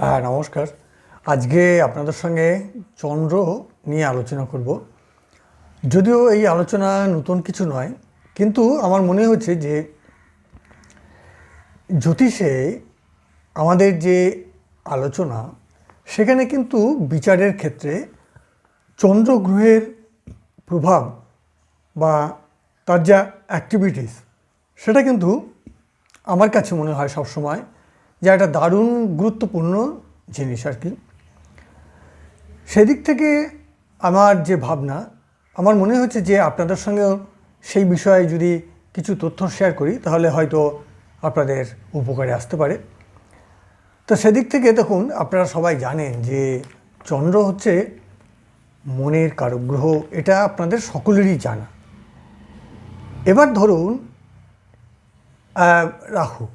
হ্যাঁ নমস্কার। আজকে আপনাদের সঙ্গে চন্দ্র নিয়ে আলোচনা করব। যদিও এই আলোচনা নতুন কিছু নয়, কিন্তু আমার মনে হচ্ছে যে জ্যোতিষে আমাদের যে আলোচনা, সেখানে কিন্তু বিচারের ক্ষেত্রে চন্দ্রগ্রহের প্রভাব বা তার যা অ্যাক্টিভিটিস সেটা কিন্তু আমার কাছে মনে হয় সবসময় যে একটা দারুণ গুরুত্বপূর্ণ জিনিস আর কি। সেদিক থেকে আমার যে ভাবনা, আমার মনে হচ্ছে যে আপনাদের সঙ্গেও সেই বিষয়ে যদি কিছু তথ্য শেয়ার করি, তাহলে হয়তো আপনাদের উপকারে আসতে পারে। তো সেদিক থেকে দেখুন, আপনারা সবাই জানেন যে চন্দ্র হচ্ছে মনের কারগ্রহ, এটা আপনাদের সকলেরই জানা। এবার ধরুন রাহু।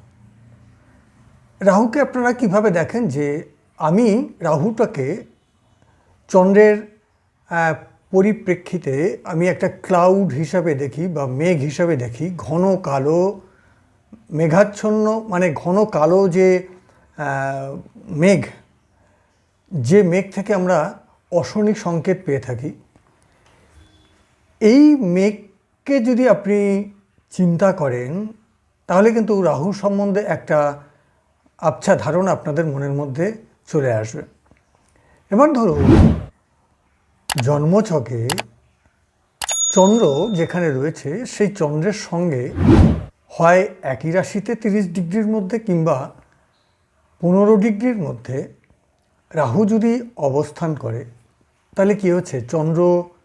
রাহুকে আপনারা কীভাবে দেখেন যে আমি রাহুটাকে চন্দ্রের পরিপ্রেক্ষিতে আমি একটা ক্লাউড হিসাবে দেখি বা মেঘ হিসাবে দেখি, ঘন কালো, মেঘাচ্ছন্ন মানে ঘন কালো যে মেঘ যে মেঘ থেকে আমরা অশনিক সংকেত পেয়ে থাকি। এই মেঘকে যদি আপনি চিন্তা করেন, তাহলে কিন্তু রাহু সম্বন্ধে একটা আবছা ধারণা আপনাদের মনের মধ্যে চলে আসবে। এবার ধরুন জন্মছকে চন্দ্র যেখানে রয়েছে, সেই চন্দ্রের সঙ্গে হয় একই রাশিতে তিরিশ ডিগ্রির মধ্যে কিংবা পনেরো ডিগ্রির মধ্যে। রাহু যদি অবস্থান করে, তাহলে কী হচ্ছে? চন্দ্র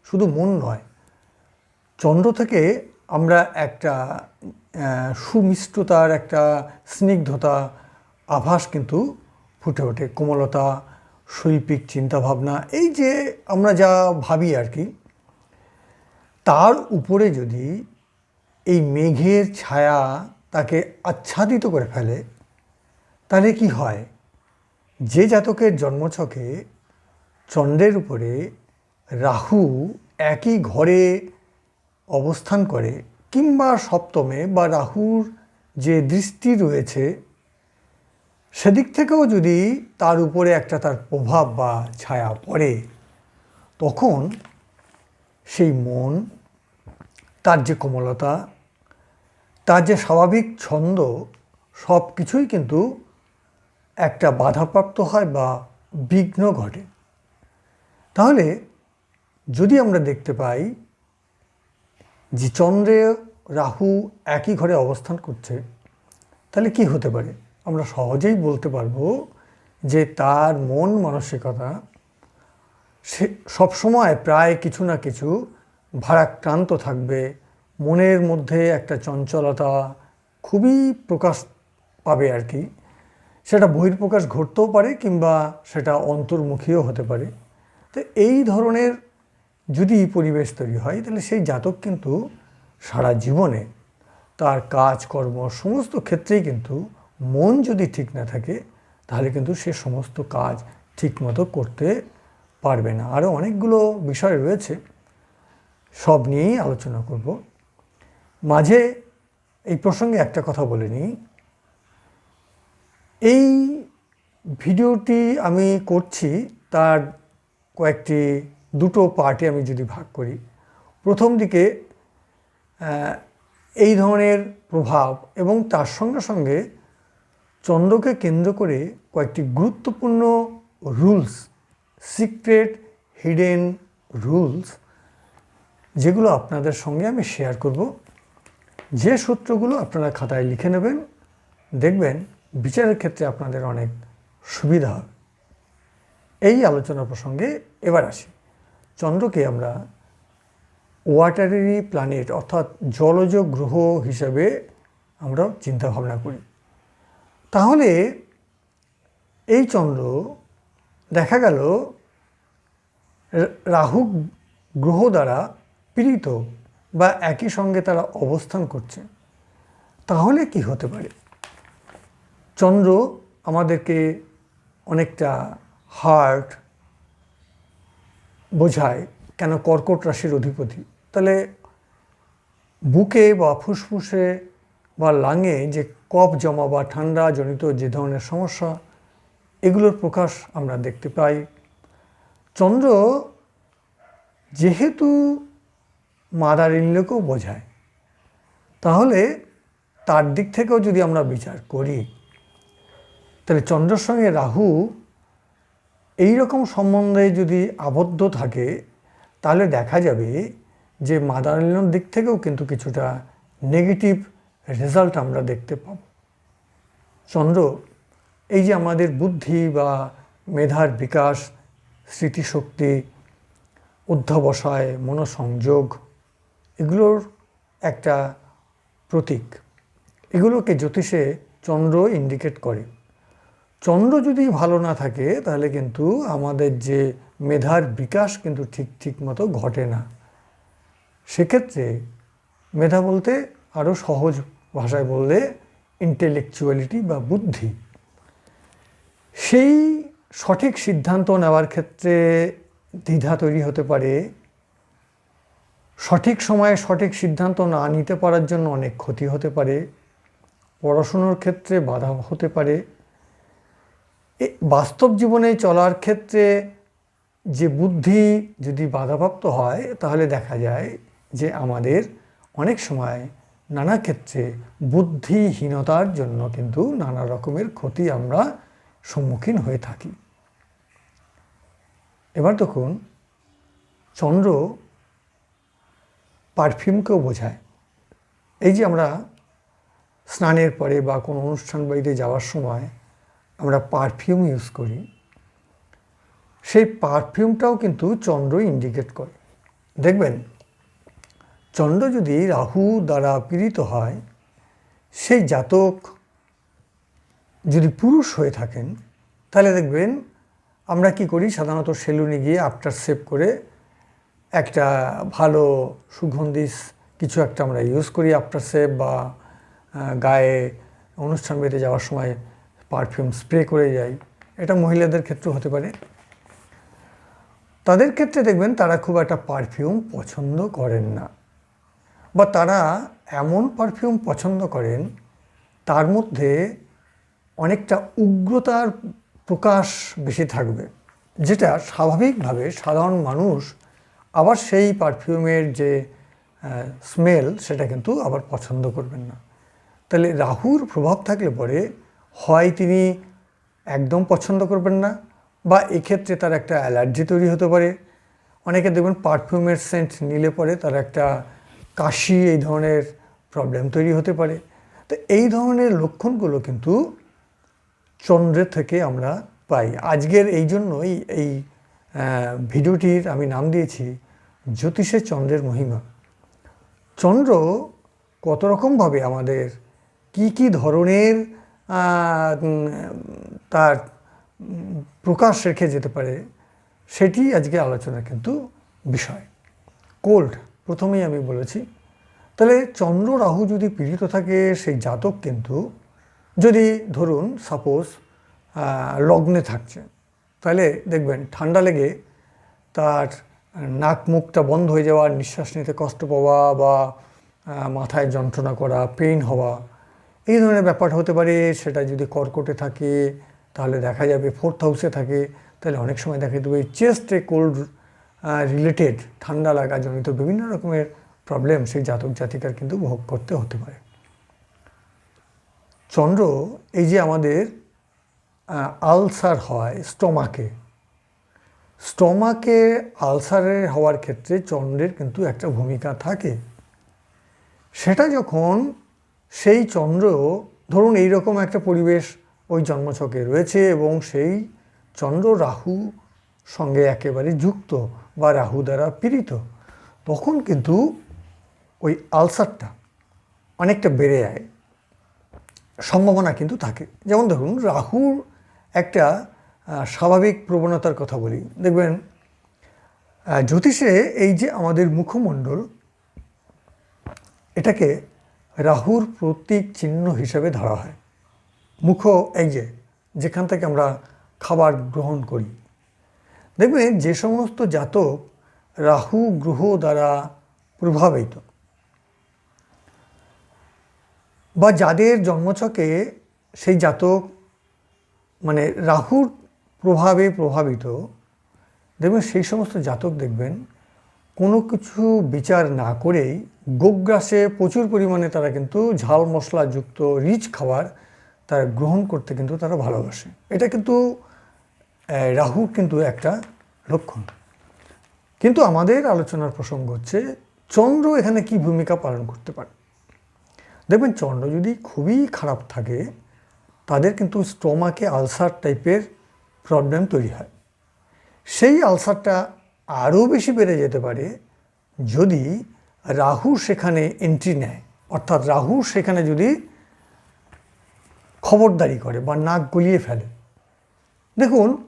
শুধু মন নয়, চন্দ্র থেকে আমরা একটা সুমিষ্টতার, একটা স্নিগ্ধতা আভাস কিন্তু ফুটে ওঠে। কোমলতা, শৈল্পিক চিন্তাভাবনা, এই যে আমরা যা ভাবি আর কি, তার উপরে যদি এই মেঘের ছায়া তাকে আচ্ছাদিত করে ফেলে, তাহলে কি হয়? যে জাতকের জন্মছকে চন্দ্রের উপরে রাহু একই ঘরে অবস্থান করে, কিংবা সপ্তমে বা রাহুর যে দৃষ্টি রয়েছে সেদিক থেকেও যদি তার উপরে একটা তার প্রভাব বা ছায়া পড়ে, তখন সেই মন, তার যে কোমলতা, তার যে স্বাভাবিক ছন্দ সব কিছুই কিন্তু একটা বাধাপ্রাপ্ত হয় বা বিঘ্ন ঘটে। তাহলে যদি আমরা দেখতে পাই যে চন্দ্রে রাহু একই ঘরে অবস্থান করছে, তাহলে কি হতে পারে? আমরা সহজেই বলতে পারব যে তার মন মানসিকতা সে সবসময় প্রায় কিছু না কিছু ভারাক্রান্ত থাকবে। মনের মধ্যে একটা চঞ্চলতা খুবই প্রকাশ পাবে আর কি। সেটা বহির্প্রকাশ ঘটতেও পারে কিংবা সেটা অন্তর্মুখীও হতে পারে। তো এই ধরনের যদি পরিবেশ তৈরি হয়, তাহলে সেই জাতক কিন্তু সারা জীবনে তার কাজকর্ম সমস্ত ক্ষেত্রেই কিন্তু মন যদি ঠিক না থাকে, তাহলে কিন্তু সে সমস্ত কাজ ঠিকমতো করতে পারবে না। আরও অনেকগুলো বিষয় রয়েছে, সব নিয়েই আলোচনা করব। মাঝে এই প্রসঙ্গে একটা কথা বলে নিই। এই ভিডিওটি আমি করছি, তার কয়েকটি, দুটো পার্টে আমি যদি ভাগ করি। প্রথম দিকে এই ধরনের প্রভাব এবং তার সঙ্গে সঙ্গে চন্দ্রকে কেন্দ্র করে কয়েকটি গুরুত্বপূর্ণ রুলস, সিক্রেট, হিডেন রুলস, যেগুলো আপনাদের সঙ্গে আমি শেয়ার করব। যে সূত্রগুলো আপনারা খাতায় লিখে নেবেন, দেখবেন বিচারের ক্ষেত্রে আপনাদের অনেক সুবিধা হবে। এই আলোচনা প্রসঙ্গে এবার আসি। চন্দ্রকে আমরা ওয়াটারি প্ল্যানেট অর্থাৎ জলজ গ্রহ হিসাবে আমরা চিন্তাভাবনা করি। তাহলে এই চন্দ্র দেখা গেল রাহু গ্রহ দ্বারা পীড়িত বা একই সঙ্গে তারা অবস্থান করছে। তাহলে কি হতে পারে? চন্দ্র আমাদেরকে অনেকটা হার্ট বোঝায়, কেন কর্কট রাশির অধিপতি? তাহলে বুকে বা ফুসফুসে বা লাঙে যে কফ জমা বা ঠান্ডা জনিত যে ধরনের সমস্যা, এগুলোর প্রকাশ আমরা দেখতে পাই। চন্দ্র যেহেতু মাদার ইনলোকেও বোঝায়, তাহলে তার দিক থেকেও যদি আমরা বিচার করি, তাহলে চন্দ্রের সঙ্গে রাহু এই রকম সম্বন্ধে যদি আবদ্ধ থাকে, তাহলে দেখা যাবে যে মাদার ইনলোর দিক থেকেও কিন্তু কিছুটা নেগেটিভ রেজাল্ট আমরা দেখতে পাব। চন্দ্র, এই যে আমাদের বুদ্ধি বা মেধার বিকাশ, স্মৃতিশক্তি অধ্যাবসায় মনোসংযোগ, এগুলোর একটা প্রতীক। এগুলোকে জ্যোতিষে চন্দ্র ইন্ডিকেট করে। চন্দ্র যদি ভালো না থাকে, তাহলে কিন্তু আমাদের যে মেধার বিকাশ কিন্তু ঠিক ঠিক মতো ঘটে না। সেক্ষেত্রে মেধা বলতে আরও সহজ ভাষায় বললে ইন্টেলেকচুয়ালিটি বা বুদ্ধি। সেই সঠিক সিদ্ধান্ত নেওয়ার ক্ষেত্রে দ্বিধা তৈরি হতে পারে। সঠিক সময়ে সঠিক সিদ্ধান্ত না নিতে পারার জন্য অনেক ক্ষতি হতে পারে। পড়াশুনোর ক্ষেত্রে বাধা হতে পারে। বাস্তব জীবনে চলার ক্ষেত্রে যে বুদ্ধি যদি বাধাপ্রাপ্ত হয়, তাহলে দেখা যায় যে আমাদের অনেক সময় নানা ক্ষেত্রে বুদ্ধিহীনতার জন্য কিন্তু নানা রকমের ক্ষতি আমরা সম্মুখীন হয়ে থাকি। এবার তখন চন্দ্র পারফিউমকেও বোঝায়। এই যে আমরা স্নানের পরে বা কোনো অনুষ্ঠান বাড়িতে যাওয়ার সময় আমরা পারফিউম ইউজ করি, সেই পারফিউমটাও কিন্তু চন্দ্র ইন্ডিকেট করে। দেখবেন চন্দ্র যদি রাহু দ্বারা পীড়িত হয়, সেই জাতক যদি পুরুষ হয়ে থাকেন, তাহলে দেখবেন আমরা কি করি? সাধারণত সেলুনে গিয়ে আফটার সেভ করে একটা ভালো সুগন্ধি, কিছু একটা আমরা ইউজ করি আফটার সেভ বা গায়ে অনুষ্ঠান বেঁধে যাওয়ার সময় পারফিউম স্প্রে করে যাই। এটা মহিলাদের ক্ষেত্রে হতে পারে। তাদের ক্ষেত্রে দেখবেন তারা খুব একটা পারফিউম পছন্দ করেন না। বা তারা এমন পারফিউম পছন্দ করেন, তার মধ্যে অনেকটা উগ্রতার প্রকাশ বেশি থাকবে, যেটা স্বাভাবিকভাবে সাধারণ মানুষ আবার সেই পারফিউমের যে স্মেল সেটা কিন্তু আবার পছন্দ করবেন না। তাহলে রাহুর প্রভাব থাকলে পরে হয় তিনি একদম পছন্দ করবেন না বা এক্ষেত্রে তার একটা অ্যালার্জি তৈরি হতে পারে। অনেকে দেখবেন পারফিউমের সেন্ট নিলে পরে তার একটা কাশি, এই ধরনের প্রবলেম তৈরি হতে পারে। তো এই ধরনের লক্ষণগুলো কিন্তু চন্দ্রের থেকে আমরা পাই। আজকের এই জন্যই এই ভিডিওটির আমি নাম দিয়েছি, জ্যোতিষে চন্দ্রের মহিমা। চন্দ্র কত রকমভাবে আমাদের কি কি ধরনের তার প্রকাশ রেখে যেতে পারে, সেটি আজকে আলোচনার কিন্তু বিষয়। কোল্ড প্রথমেই আমি বলেছি, তাহলে চন্দ্র রাহু যদি পীড়িত থাকে, সেই জাতক কিন্তু যদি ধরুন সাপোজ লগ্নে থাকছে, তাহলে দেখবেন ঠান্ডা লেগে তার নাক মুখটা বন্ধ হয়ে যাওয়া নিঃশ্বাস নিতে কষ্ট পাওয়া বা মাথায় যন্ত্রণা করা পেইন হওয়া, এই ধরনের ব্যাপার হতে পারে। সেটা যদি কর্কটে থাকে, তাহলে দেখা যাবে ফোর্থ হাউসে থাকে, তাহলে অনেক সময় দেখা দেবে চেস্টে কোল্ড রিলেটেড ঠান্ডা লাগা জনিত বিভিন্ন রকমের প্রবলেম সেই জাতক জাতিকার কিন্তু ভোগ করতে হতে পারে। চন্দ্র, এই যে আমাদের আলসার হয় স্টমাকে। স্টমাকে আলসারের হওয়ার ক্ষেত্রে চন্দ্রের কিন্তু একটা ভূমিকা থাকে। সেটা যখন সেই চন্দ্র, ধরুন এই রকম একটা পরিবেশ ওই জন্মছকে রয়েছে এবং সেই চন্দ্র রাহু সঙ্গে একেবারে যুক্ত বা রাহু দ্বারা পীড়িত, তখন কিন্তু ওই আলসারটা অনেকটা বেড়ে যায়। সম্ভাবনা কিন্তু থাকে। যেমন ধরুন, রাহুর একটা স্বাভাবিক প্রবণতার কথা বলি। দেখবেন জ্যোতিষে এই যে আমাদের মুখমণ্ডল, এটাকে রাহুর প্রতীক চিহ্ন হিসেবে ধরা হয়। মুখ এই যে, যেখান থেকে আমরা খাবার গ্রহণ করি। দেখবেন যে সমস্ত জাতক রাহু, গ্রহ দ্বারা প্রভাবিত। বা যাদের জন্মছকে সেই জাতক মানে রাহুর প্রভাবে প্রভাবিত, দেখবেন সেই সমস্ত জাতক দেখবেন কোনো কিছু বিচার না করেই গোগ্রাসে প্রচুর পরিমাণে তারা কিন্তু ঝাল মশলাযুক্ত রিচ খাবার তারা গ্রহণ করতে কিন্তু তারা ভালোবাসে। এটা কিন্তু রাহুর কিন্তু একটা লক্ষণ। কিন্তু আমাদের আলোচনার প্রসঙ্গ হচ্ছে, চন্দ্র এখানে কি ভূমিকা পালন করতে পারে? দেখবেন চন্দ্র যদি খুবই খারাপ থাকে, তাদের কিন্তু স্টোমাকে আলসার টাইপের প্রবলেম তৈরি হয়। সেই আলসারটা আরও বেশি বেড়ে যেতে পারে যদি রাহু সেখানে এন্ট্রি নেয়। অর্থাৎ রাহু সেখানে যদি খবরদারি করে বা নাক গলিয়ে ফেলে। দেখুন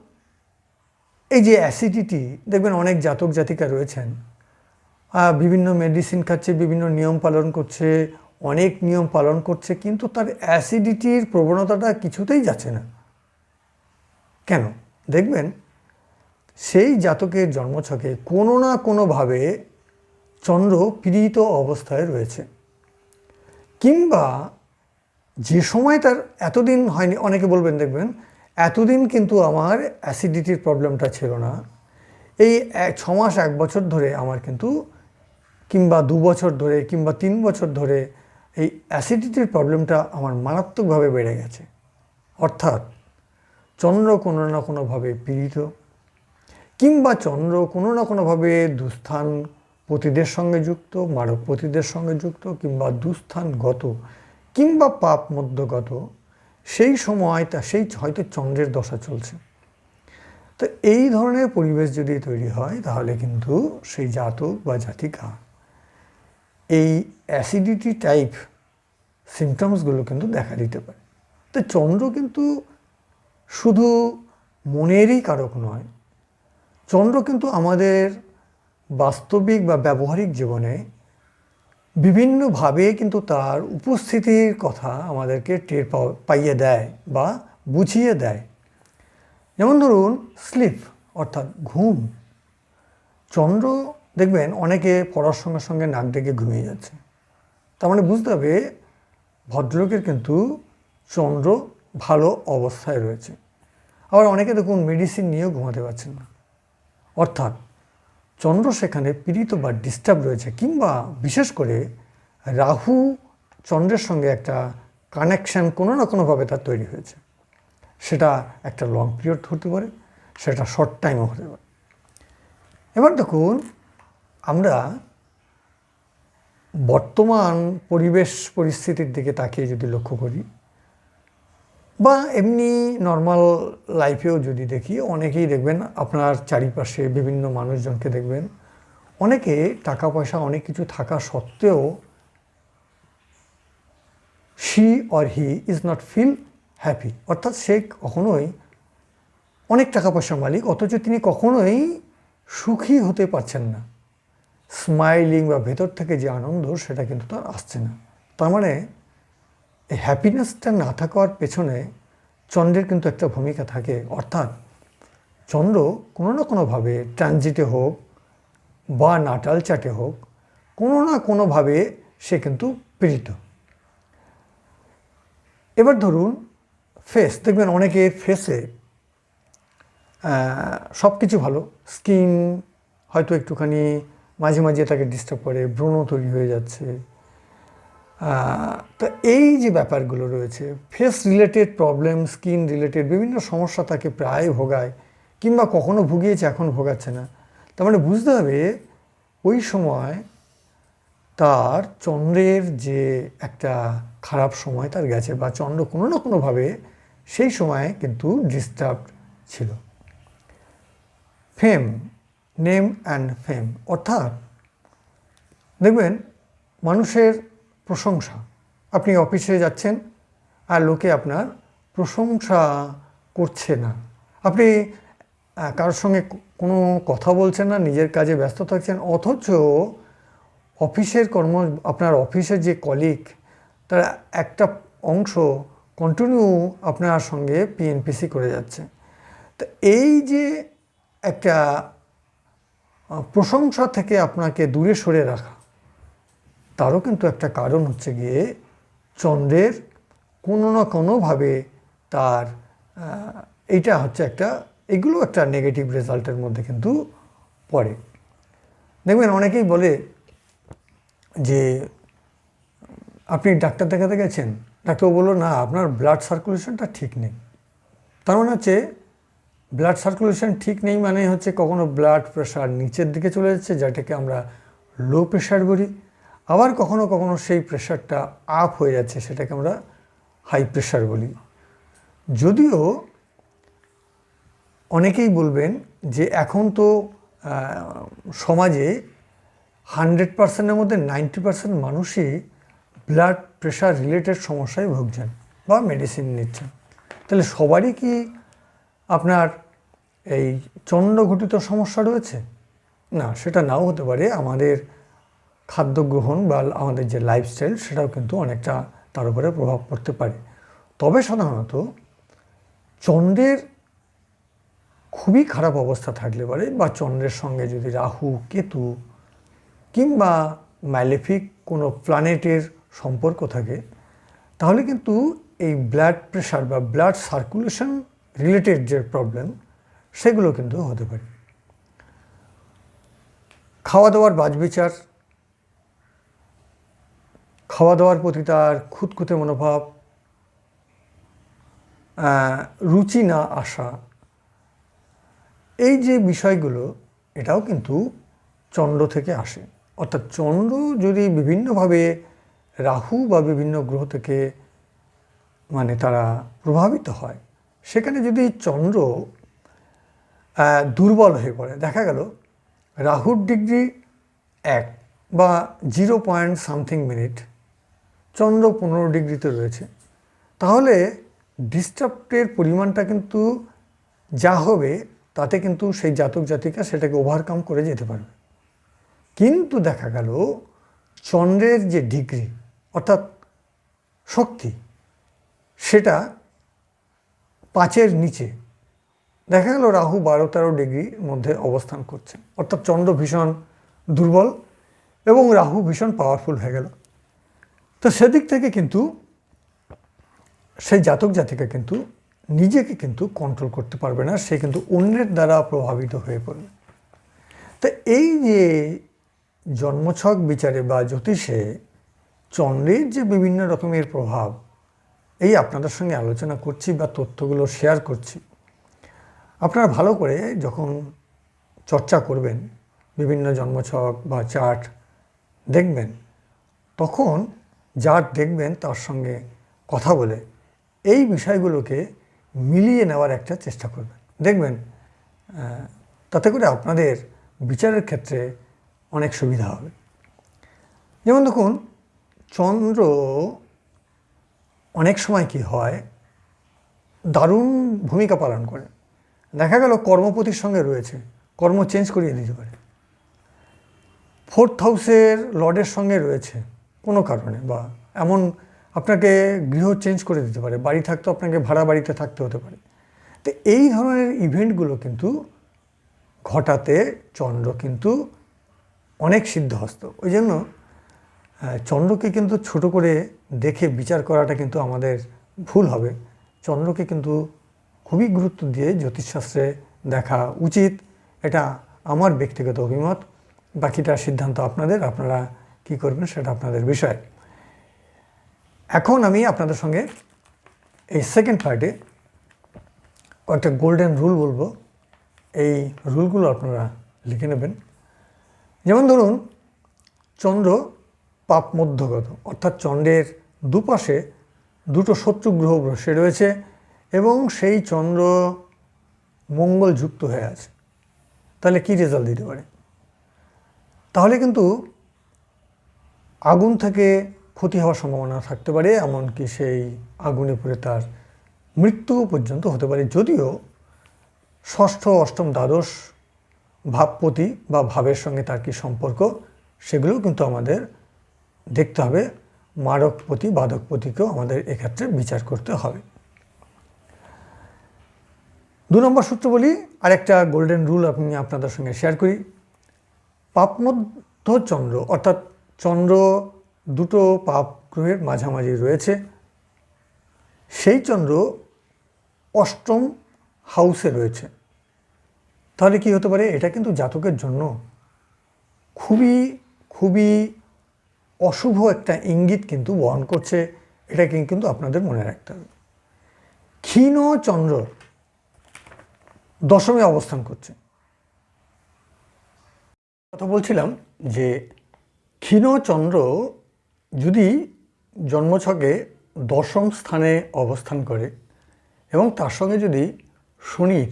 এই যে অ্যাসিডিটি দেখবেন অনেক জাতক জাতিকা রয়েছেন বিভিন্ন মেডিসিন খাচ্ছে, বিভিন্ন নিয়ম পালন করছে, অনেক নিয়ম পালন করছে, কিন্তু তার অ্যাসিডিটির প্রবণতাটা কিছুতেই যাচ্ছে না। কেন? দেখবেন, সেই জাতকের জন্মছকে কোনো না কোনোভাবে চন্দ্র পীড়িত অবস্থায় রয়েছে। কিংবা যে সময় তার এতদিন হয়নি, অনেকে বলবেন, দেখবেন এতদিন কিন্তু আমার অ্যাসিডিটির প্রবলেমটা ছিল না। এই ছ মাস, এক বছর ধরে আমার কিন্তু কিংবা দু বছর ধরে কিংবা তিন বছর ধরে এই অ্যাসিডিটির প্রবলেমটা আমার মারাত্মকভাবে বেড়ে গেছে। অর্থাৎ চন্দ্র কোনো না কোনোভাবে পীড়িত কিংবা চন্দ্র কোনো না কোনোভাবে দুস্থান পতিদের সঙ্গে যুক্ত মারক পতিদের সঙ্গে যুক্ত কিংবা দুস্থানগত কিংবা পাপ মধ্যগত সেই সময় তা সেই হয়তো চন্দ্রের দশা চলছে। তো এই ধরনের পরিবেশ যদি তৈরি হয়, তাহলে কিন্তু সেই জাতক বা জাতিকা এই অ্যাসিডিটি টাইপ সিমটমসগুলো কিন্তু দেখা দিতে পারে। তো চন্দ্র কিন্তু শুধু মনেরই কারক নয়, চন্দ্র কিন্তু আমাদের বাস্তবিক বা ব্যবহারিক জীবনে বিভিন্নভাবে কিন্তু তার উপস্থিতির কথা আমাদেরকে টের পাইয়ে দেয় বা বুঝিয়ে দেয়। যেমন ধরুন, স্লিপ, অর্থাৎ ঘুম। চন্দ্র, দেখবেন, অনেকে পড়ার সঙ্গে সঙ্গে নাক ডেকে ঘুমিয়ে যাচ্ছে। তার মানে বুঝতে হবে, ভদ্রলোকের কিন্তু চন্দ্র ভালো অবস্থায় রয়েছে। আবার অনেকে দেখুন মেডিসিন নিয়েও ঘুমাতে পারছেন না। অর্থাৎ চন্দ্র সেখানে পীড়িত বা ডিস্টার্ব রয়েছে, কিংবা বিশেষ করে রাহু চন্দ্রের সঙ্গে একটা কানেকশান কোনো না কোনোভাবে তার তৈরি হয়েছে। সেটা একটা লং পিরিয়ড হতে পারে, সেটা শর্ট টাইমও হতে পারে। এবার দেখুন, আমরা বর্তমান পরিবেশ পরিস্থিতির দিকে তাকিয়ে যদি লক্ষ্য করি বা এমনি নর্মাল লাইফেও যদি দেখি, অনেকেই দেখবেন আপনার চারিপাশে বিভিন্ন মানুষজনকে দেখবেন, অনেকে টাকা পয়সা অনেক কিছু থাকা সত্ত্বেও she or he is not feel happy অর্থাৎ সে কখনোই অনেক টাকা পয়সার মালিক, অথচ তিনি কখনোই সুখী হতে পারছেন না। স্মাইলিং বা ভেতর থেকে যে আনন্দ, সেটা কিন্তু তার আসছে না। তার মানে এই হ্যাপিনেসটা না থাকার পেছনে চন্দ্রের কিন্তু একটা ভূমিকা থাকে। অর্থাৎ চন্দ্র কোনো না কোনোভাবে ট্রানজিটে হোক বা নাটাল চাটে হোক, কোনো না কোনোভাবে সে কিন্তু পীড়িত। এবার ধরুন ফেস দেখবেন অনেকে ফেসে সব কিছু ভালো। স্কিন হয়তো একটুখানি মাঝে মাঝে তাকে ডিস্টার্ব করে, ব্রণ তৈরি হয়ে যাচ্ছে। তো এই যে ব্যাপারগুলো রয়েছে face related problem skin related বিভিন্ন সমস্যা তাকে প্রায় ভোগায় কিংবা কখনো ভুগিয়েছে, এখন ভোগাচ্ছে না। তার মানে বুঝতে হবে, ওই সময় তার চন্দ্রের যে একটা খারাপ সময় তার গেছে বা চন্দ্র কোনো না কোনোভাবে সেই সময় কিন্তু ডিস্টার্ব ছিল। ফেম নেম অ্যান্ড ফেম অর্থাৎ দেখবেন, মানুষের প্রশংসা। আপনি অফিসে যাচ্ছেন আর লোকে আপনার প্রশংসা করছে না। আপনি কারোর সঙ্গে কোনো কথা বলছেন না, নিজের কাজে ব্যস্ত থাকছেন, অথচ অফিসের কর্ম, আপনার অফিসের যে কলিগ তারা একটা অংশ কন্টিনিউ আপনার সঙ্গে পিএনপিসি করে যাচ্ছে। তো এই যে একটা প্রশংসা থেকে আপনাকে দূরে সরে রাখা তারও কিন্তু একটা কারণ হচ্ছে গিয়ে চন্দ্রের কোনো না কোনোভাবে তার এইটা হচ্ছে একটা, এগুলো একটা নেগেটিভ রেজাল্টের মধ্যে কিন্তু পড়ে। দেখবেন অনেকেই বলে যে, আপনি ডাক্তার দেখাতে গেছেন ডাক্তার বলল, না, আপনার ব্লাড সার্কুলেশনটা ঠিক নেই। তার মানে হচ্ছে ব্লাড সার্কুলেশন ঠিক নেই মানে হচ্ছে কখনো ব্লাড প্রেশার নিচের দিকে চলে যাচ্ছে, যেটাকে আমরা লো প্রেশার বলি। আবার কখনো কখনো সেই প্রেশারটা আপ হয়ে যাচ্ছে, সেটাকে আমরা হাই প্রেশার বলি। যদিও অনেকেই বলবেন যে এখন তো সমাজে হান্ড্রেড পার্সেন্টের মধ্যে নাইনটি পার্সেন্ট মানুষই ব্লাড প্রেশার রিলেটেড সমস্যায় ভুগছেন বা মেডিসিন নিচ্ছেন। তাহলে সবারই কি আপনার এই চন্দ্রঘটিত সমস্যা রয়েছে? না, সেটা নাও হতে পারে। আমাদের খাদ্য গ্রহণ বা আমাদের যে লাইফস্টাইল সেটাও কিন্তু অনেকটা তার উপরে প্রভাব পড়তে পারে। তবে সাধারণত চন্দ্রের খুবই খারাপ অবস্থা থাকলে পারে বা চন্দ্রের সঙ্গে যদি রাহু, কেতু কিংবা ম্যালেফিক কোনো প্ল্যানেটের সম্পর্ক থাকে, তাহলে কিন্তু এই ব্লাড প্রেশার বা ব্লাড সার্কুলেশন রিলেটেড যে প্রবলেম সেগুলো কিন্তু হতে পারে। খাওয়া দাওয়ার বাজবিচার খাওয়া দাওয়ার প্রতি তার খুঁতখুঁতে মনোভাব রুচি না আসা, এই যে বিষয়গুলো, এটাও কিন্তু চন্দ্র থেকে আসে। অর্থাৎ চন্দ্র যদি বিভিন্নভাবে রাহু বা বিভিন্ন গ্রহ থেকে মানে তারা প্রভাবিত হয়, সেখানে যদি চন্দ্র দুর্বল হয়ে পড়ে, দেখা গেল রাহুর ডিগ্রি এক বা zero point something minute Chandra পনেরো ডিগ্রিতে রয়েছে। তাহলে ডিস্টার্বের পরিমাণটা কিন্তু যা হবে, তাতে কিন্তু সেই জাতক জাতিকা সেটাকে ওভারকাম করে যেতে পারবে। কিন্তু দেখা গেল, চন্দ্রের যে ডিগ্রি অর্থাৎ শক্তি, সেটা পাঁচের নিচে। দেখা গেল রাহু বারো তেরো ডিগ্রির মধ্যে অবস্থান করছে। অর্থাৎ চন্দ্র ভীষণ দুর্বল এবং রাহু ভীষণ পাওয়ারফুল হয়ে গেল। তো সেদিক থেকে কিন্তু সেই জাতক জাতিকা কিন্তু নিজেকে কিন্তু কন্ট্রোল করতে পারবে না, সে কিন্তু অন্যের দ্বারা প্রভাবিত হয়ে পড়বে। তো এই যে জন্মছক বিচারে বা জ্যোতিষে চন্দ্রের যে বিভিন্ন রকমের প্রভাব, এই আপনাদের সঙ্গে আলোচনা করছি বা তথ্যগুলো শেয়ার করছি। আপনারা ভালো করে যখন চর্চা করবেন, বিভিন্ন জন্মছক বা চার্ট দেখবেন, তখন যার দেখবেন তার সঙ্গে কথা বলে, এই বিষয়গুলোকে মিলিয়ে নেওয়ার একটা চেষ্টা করবেন। দেখবেন তাতে করে আপনাদের বিচারের ক্ষেত্রে অনেক সুবিধা হবে। যেমন দেখুন, চন্দ্র অনেক সময় কি হয়, দারুণ ভূমিকা পালন করে। দেখা গেল কর্মপতির সঙ্গে রয়েছে, কর্ম চেঞ্জ করিয়ে দিতে পারে। ফোর্থ হাউসের লর্ডের সঙ্গে রয়েছে কোনো কারণে বা এমন আপনাকে গৃহ চেঞ্জ করে দিতে পারে, বাড়ি থাকতে আপনাকে ভাড়া বাড়িতে থাকতে হতে পারে। তো এই ধরনের ইভেন্টগুলো কিন্তু ঘটাতে চন্দ্র কিন্তু অনেক সিদ্ধহস্ত। ওই জন্য চন্দ্রকে কিন্তু ছোট করে দেখে বিচার করাটা কিন্তু আমাদের ভুল হবে। চন্দ্রকে কিন্তু খুবই গুরুত্ব দিয়ে জ্যোতিষশাস্ত্রে দেখা উচিত। এটা আমার ব্যক্তিগত অভিমত। বাকিটা সিদ্ধান্ত আপনাদের, আপনারা কি করবেন সেটা আপনাদের বিষয়। এখন আমি আপনাদের সঙ্গে এই সেকেন্ড পার্টে কয়েকটা গোল্ডেন রুল বলব। এই রুলগুলো আপনারা লিখে নেবেন। যেমন ধরুন, চন্দ্র পাপ মধ্যগত অর্থাৎ চন্দ্রের দুপাশে দুটো শত্রু গ্রহ বসে রয়েছে এবং সেই চন্দ্র মঙ্গল যুক্ত হয়ে আছে। তাহলে কী রেজাল্ট দিতে পারে? তাহলে কিন্তু আগুন থেকে ক্ষতি হওয়ার সম্ভাবনা থাকতে পারে, এমনকি সেই আগুনে পড়ে তার মৃত্যু পর্যন্ত হতে পারে। যদিও ষষ্ঠ, অষ্টম দ্বাদশ ভাবপতি বা ভাবের সঙ্গে তার কি সম্পর্ক, সেগুলোও কিন্তু আমাদের দেখতে হবে। মারকপতি বাদকপতিকেও আমাদের এক্ষেত্রে বিচার করতে হবে। দু নম্বর সূত্র বলি, আরেকটা গোল্ডেন রুল আমি আপনাদের সঙ্গে শেয়ার করি। পাপমধ্য চন্দ্র অর্থাৎ চন্দ্র দুটো পাপ গ্রহের মাঝামাঝি রয়েছে। সেই চন্দ্র অষ্টম হাউসে রয়েছে। তাহলে কি হতে পারে? এটা কিন্তু জাতকের জন্য খুবই খুবই অশুভ একটা ইঙ্গিত কিন্তু বহন করছে। এটা কিন্তু আপনাদের মনে রাখতে হবে। ক্ষীণ চন্দ্র দশমে অবস্থান করছে। কথা বলছিলাম যে ক্ষীণ চন্দ্র যদি জন্মছকে দশম স্থানে অবস্থান করে এবং তার সঙ্গে যদি শনির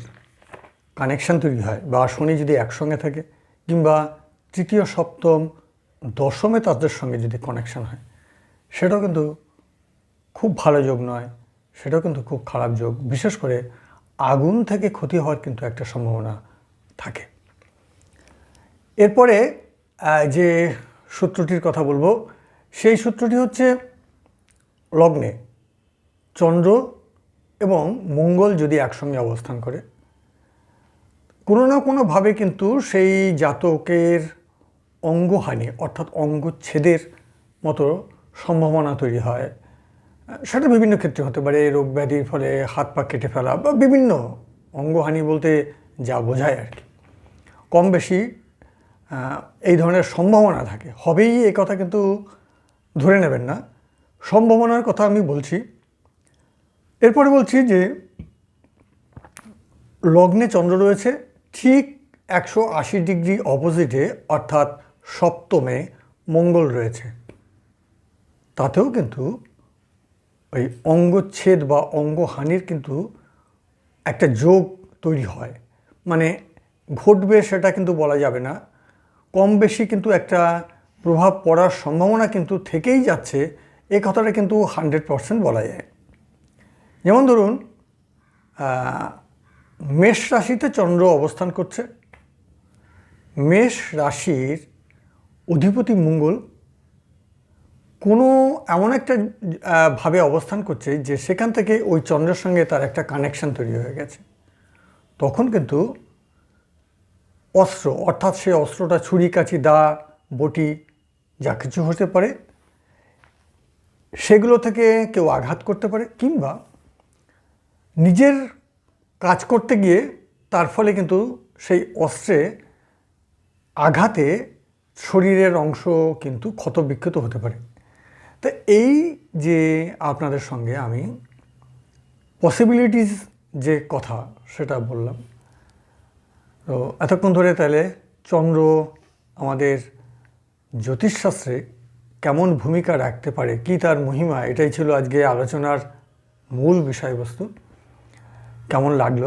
কানেকশান তৈরি হয় বা শনি যদি একসঙ্গে থাকে কিংবা তৃতীয়, সপ্তম, দশমে তাদের সঙ্গে যদি কানেকশান হয়, সেটাও কিন্তু খুব ভালো যোগ নয়। সেটাও কিন্তু খুব খারাপ যোগ। বিশেষ করে আগুন থেকে ক্ষতি হওয়ার কিন্তু একটা সম্ভাবনা থাকে। এরপরে যে সূত্রটির কথা বলব। সেই সূত্রটি হচ্ছে লগ্নে চন্দ্র এবং মঙ্গল যদি একসঙ্গে অবস্থান করে, কোনো না কোনোভাবে কিন্তু সেই জাতকের অঙ্গহানি অর্থাৎ অঙ্গচ্ছেদের মতো সম্ভাবনা তৈরি হয়। সেটা বিভিন্ন ক্ষেত্রে হতে পারে, রোগ ব্যাধির ফলে হাত পা কেটে ফেলা বা বিভিন্ন অঙ্গহানি বলতে যা বোঝায় আর কি। কম বেশি এই ধরনের সম্ভাবনা থাকে। হবেই এ কথা কিন্তু ধরে নেবেন না। সম্ভাবনার কথা আমি বলছি। এরপরে বলছি যে, লগ্নে চন্দ্র রয়েছে, ঠিক একশো আশি ডিগ্রি অপোজিটে, অর্থাৎ সপ্তমে মঙ্গল রয়েছে। তাতেও কিন্তু ওই অঙ্গচ্ছেদ বা অঙ্গহানির কিন্তু একটা যোগ তৈরি হয়। মানে ঘটবে সেটা কিন্তু বলা যাবে না। কম বেশি কিন্তু একটা প্রভাব পড়ার সম্ভাবনা কিন্তু থেকেই যাচ্ছে এই কথাটা কিন্তু হান্ড্রেড পারসেন্ট বলা যায়। যেমন ধরুন মেষ রাশিতে চন্দ্র অবস্থান করছে। মেষ রাশির অধিপতি মঙ্গল কোনো এমন একটা ভাবে অবস্থান করছে যে সেখান থেকে ওই চন্দ্রের সঙ্গে তার একটা কানেকশন তৈরি হয়ে গেছে। তখন কিন্তু অস্ত্র, অর্থাৎ সেই অস্ত্রটা ছুরি কাছি দা, বটি, যা কিছু হতে পারে, সেগুলো থেকে কেউ আঘাত করতে পারে, কিংবা নিজের কাজ করতে গিয়ে তার ফলে কিন্তু সেই অস্ত্রে আঘাতে শরীরের অংশ কিন্তু ক্ষতবিক্ষত হতে পারে। তো এই যে আপনাদের সঙ্গে আমি পসিবিলিটিস যে কথা সেটা বললাম তো এতক্ষণ ধরে তাহলে চন্দ্র আমাদের জ্যোতিষশাস্ত্রে কেমন ভূমিকা রাখতে পারে, কি তার মহিমা, এটাই ছিল আজকে আলোচনার মূল বিষয়বস্তু। কেমন লাগল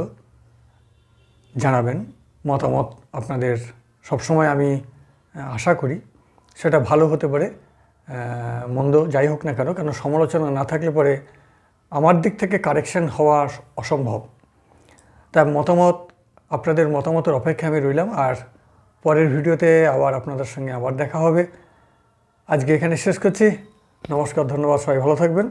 জানাবেন, মতামত আপনাদের সবসময় আমি আশা করি সেটা ভালো হতে পারে। মন্দ যাই হোক না কেন কেন সমালোচনা না থাকলে পরে আমার দিক থেকে কারেকশন হওয়া অসম্ভব। তার মতামত আপনাদের মতামতের অপেক্ষা আমি রইলাম, আর পরের ভিডিওতে আবার আপনাদের সঙ্গে আবার দেখা হবে। আজকে এখানে শেষ করছি। নমস্কার, ধন্যবাদ, সবাই ভালো থাকবেন।